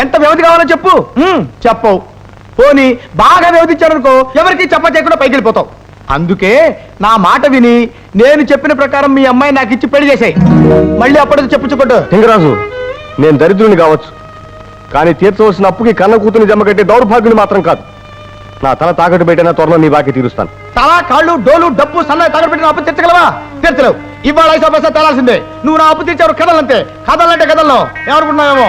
ఎంత వ్యవధి కావాలో చెప్పు. చెప్పవు. పోనీ బాగా వ్యవధి ఇచ్చాడనుకో ఎవరికి చెప్ప చేయకుండా పైకి వెళ్ళిపోతావు. అందుకే నా మాట విని నేను చెప్పిన ప్రకారం మీ అమ్మాయి నాకు ఇచ్చి పెళ్ళి చేసాయి. మళ్ళీ అప్పటికి చెప్పుచ్చుకోండు సింగరాజు నేను దరిద్రుని కావచ్చు. కానీ తీర్చవలసిన అప్పుకి కన్న కూతుని జమ కట్టే దౌర్భాగ్యుని మాత్రం కాదు. నా తల తాకట్టు పెట్టిన త్వరలో నీ బాకీ తీరుస్తాను. తల కాళ్ళు డోలు డబ్బు సన్నాయి తగలబెట్టిన అప్పు తీర్చగలవా? తీర్చలేవు. ఇవాళ ఐసా పైసా తేలాల్సిందే. నువ్వు నా అప్పు తీర్చావు కథలంతే కథలంటే కథల్లో ఏమనుకుంటున్నావేమో?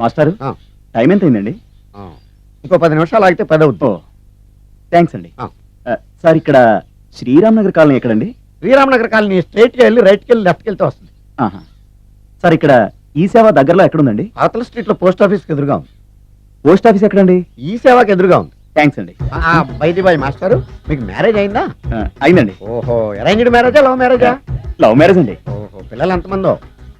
మాస్టారు టైం ఎంత అయిందండి. ఇంకో పది నిమిషాలు ఆగితే పది అవుతుంది థ్యాంక్స్ అండి. సార్ ఇక్కడ శ్రీరామ్ నగర్ కాలనీ ఎక్కడండి? శ్రీరామనగర్ కాలనీ స్ట్రైట్గా వెళ్ళి రైట్కి వెళ్ళి లెఫ్ట్కి వెళ్తే వస్తుంది. సార్ ఇక్కడ ఈ సేవ దగ్గరలో ఎక్కడుందండి? అవతల స్ట్రీట్లో పోస్ట్ ఆఫీస్ ఎదురుగా ఉంది. పోస్ట్ ఆఫీస్ ఎక్కడండి? ఈ సేవకి ఎదురుగా ఉంది. థ్యాంక్స్ అండి. బైది బాయ్ మాస్టారు మీకు మ్యారేజ్ అయిందా? అయిందండి. ఓహో అరేంజ్డ్ మ్యారేజా లవ్ మ్యారేజా? లవ్ మ్యారేజ్ అండి. ఓహో పిల్లలు ఎంతమందో?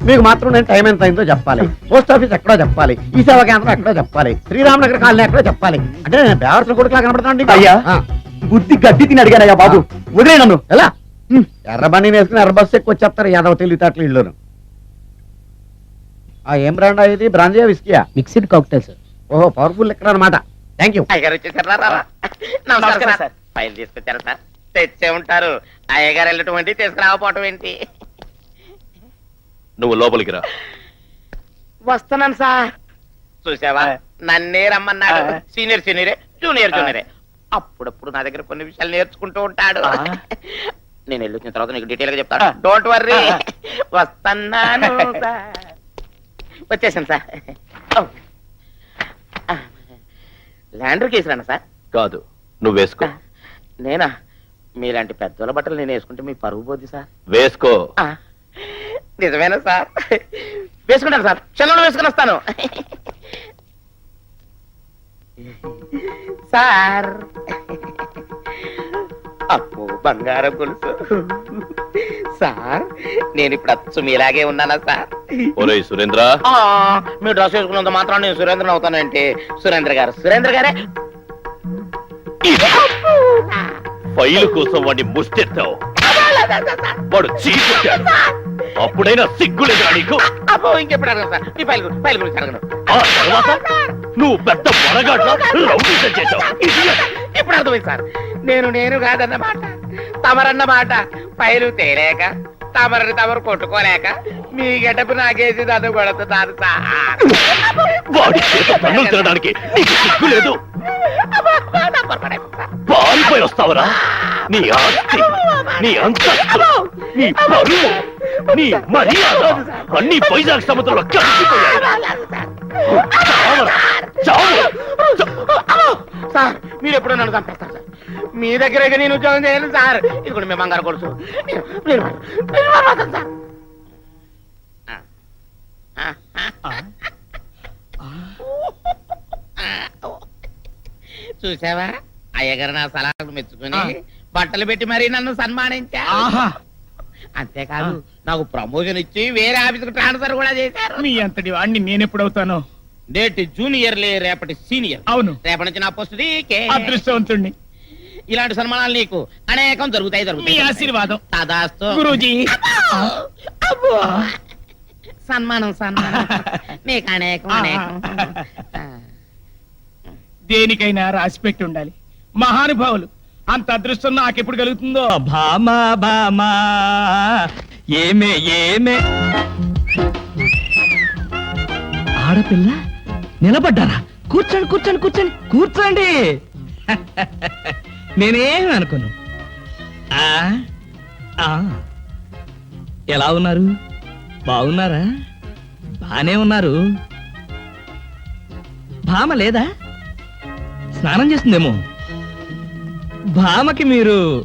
మీకు మాత్రం నేను టైం ఎంత అయిందో చెప్పాలి. పోస్ట్ ఆఫీస్ ఎక్కడో చెప్పాలి. ఈ సేవా కేంద్రం ఎక్కడో చెప్పాలి. శ్రీరామనగర్ కాలనీ ఎక్కడో చెప్పాలి. అంటే నేను బేవర్సిన కొడుకులా కనబడుతాను అయ్యా. బుద్ధి గడ్డి తిని అడిగానయ్యా బాబు. వదిలే నన్ను. ఎలా? ఎర్ర బండి వేసుకుని ఎర్ర బస్సు ఎక్కువ వచ్చేస్తారు యాదవ తెలివితేటలు ఇల్లును ఆ ఏం బ్రాండ్ ఇది? బ్రాంజియా విస్కియా మిక్స్డ్ కాక్టైల్ సార్ ఓహో పవర్ఫుల్ ఎక్కడ అనమాట థ్యాంక్ యూ. నమస్కారం సార్. ఫైల్ తీసుకొచ్చారా సార్? తెచ్చే ఉంటారు. అయ్యగారు వెళ్ళటం ఏంటి తీసుకురాకపోవటం ఏంటి? నువ్వు లోపలికి రా. వస్తున్నాను సార్. చూసావా? నన్నే రమ్మన్నాడు. సీనియర్ సీనియరే జూనియర్ జూనియరే. అప్పుడప్పుడు నా దగ్గర కొన్ని విషయాలు నేర్చుకుంటూ ఉంటాడు. నేను వెళ్ళి వచ్చిన తర్వాత నీకు డీటెయిల్గా చెప్తాను. డోంట్ వర్రీ వస్తున్నాను సార్. వచ్చేసాను సార్. Lander కేసురానా sir? కాదు నువ్వు వేసుకో. నేనా? మీలాంటి పెద్దోళ్ళ బట్టలు నేను వేసుకుంటే మీ పరువు పోద్ది సార్. వేసుకో. నిజమేనా సార్? వేసుకుంటాను సార్. క్షణంలో వేసుకుని వస్తాను. సార్. అప్పు బంగారం గొలుసు. సార్ నేను ఇప్పుడు అచ్చు మీలాగే ఉన్నానా సార్? ఒరేయ్ సురేంద్ర. ఆ, మీరు డ్రెస్ వేసుకున్నంత మాత్రం నేను సురేంద్రన్ అవుతానంటే సురేంద్ర గారు సురేంద్ర గారే. ఫైలు కోసం వాడిని ముష్టెత్తావు. వాడు చీకొట్టాడు అప్పుడైనా సిగ్గులేదురా నీకు? అబ్బో ఇంకెప్పుడు అడగను సార్. మీ ఫైల్ గు- ఫైల్ గురించి అడగను. ఆ తర్వాత నువ్వు పెద్ద చేశావు. ఇప్పుడు అర్థమైంది సార్. నేను నేను కాదన్నమాట. తమరన్నమాట. ఫైలు తేలేక తమరని తమరు కొట్టుకోలేక మీ గెటపు నాకేసి నన్ను కొడుతున్నారు సార్. వాడి చేత పన్నులు తినడానికి నీకు సిగ్గు లేదు. పారిపోయి వస్తావరా? నీ ఆస్తి నీ అంతస్తు నీ పరువు. నీ మర్యాద. అన్ని వైజాగ్ సముద్రంలో కలిసిపోయాయి చావరా, చావు. సార్ మీరు ఎప్పుడో నన్ను చంపేస్తారు సార్. మీ దగ్గర నేను ఉద్యోగం చేయను సార్. ఇది కూడా మీ బంగారు కొడుచు సార్ ఆ, ఆ, చూసావా? అయ్యగారు నా సలహాలు మెచ్చుకుని బట్టలు పెట్టి మరీ నన్ను సన్మానించా ఆహా. అంతేకాదు నాకు ప్రమోషన్ ఇచ్చి వేరే ఆఫీస్కి ట్రాన్స్ఫర్ కూడా చేశారు. మీ అంతటి వాడిని నేను ఎప్పుడవుతాను నేటి జూనియర్ లే రేపటి సీనియర్ అవును. రేపటి నుంచి నా పోస్ట్ నీకే. అదృష్టవంతుణ్ణి. ఇలాంటి సన్మానాలు నీకు అనేకం జరుగుతాయి మీ జరుగుతాయి. ఆశీర్వాదం. తదాస్తు. గురూజీ. అబ్బో. సన్మానం సన్మానం. నీకు అనేకం అనేకం. దేనికైనా రాసి పెట్టి ఉండాలి. మహానుభావులు అంత అదృష్టం నాకెప్పుడు కలుగుతుందో? భామా భామా. ఏమే ఏమే. ఆడపిల్ల నిలబడ్డారా? కూర్చోండి కూర్చోండి కూర్చోండి కూర్చోండి. నేనేం అనుకోను? ఆ, ఆ. ఎలా ఉన్నారు? బాగున్నారా? బానే ఉన్నారు. భామ లేదా? స్నానం చేస్తుందేమో. భామకి మీరు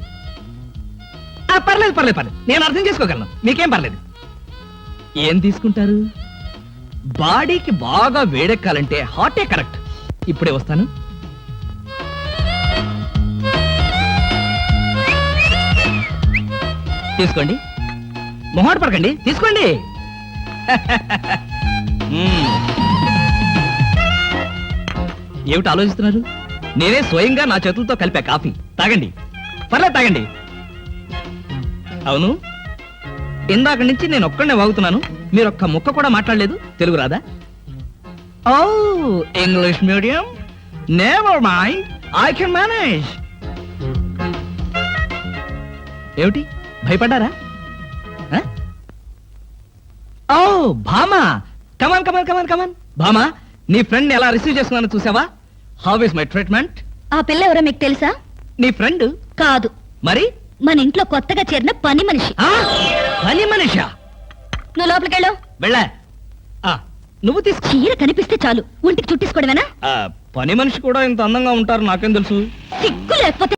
ఆ, పర్లేదు పర్లేదు పర్లేదు. నేను అర్థం చేసుకోగలను. మీకేం పర్లేదు. ఏం తీసుకుంటారు? బాడీకి బాగా వేడెక్కాలంటే హాటే కరెక్ట్. ఇప్పుడే వస్తాను. తీసుకోండి. మొహాట పడకండి. తీసుకోండి. మ్మ్. ఏమిటి ఆలోచిస్తున్నారు? నేనే స్వయంగా నా చేతులతో కలిపే కాఫీ. తాగండి. పర్లేదు తాగండి. అవును? ఇందాక నుంచి నేను ఒక్కడనే వాగుతున్నాను. మీరు ఒక్క ముక్క కూడా మాట్లాడలేదు. తెలుగు రాదా? ఓ English medium. Never mind I can manage ఏమిటి? భయపడ్డారా? ఓ భామా. కమాన్ కమాన్ కమాన్ కమాన్ భామా నీ ఫ్రెండ్ ఎలా రిసీవ్ చేసుకున్నాను చూసావా? హౌ ఇస్ మై ట్రీట్మెంట్ ఆ పిల్ల ఎవరో మీకు తెలుసా? నీ ఫ్రెండ్? కాదు. మరి? మన ఇంట్లో కొత్తగా చేరిన పని మనిషి. ఆ? పని మనిషా? నువ్వు లోపలికెళ్ళు వెళ్ళా. ఆ, నువ్వు తీసుకో చీర కనిపిస్తే చాలు. ఒంటికి చుట్టేసుకోవడమేనా? ఆ, పని మనిషి కూడా ఇంత అందంగా ఉంటారు నాకేం తెలుసు? సిగ్గు లేకపోతే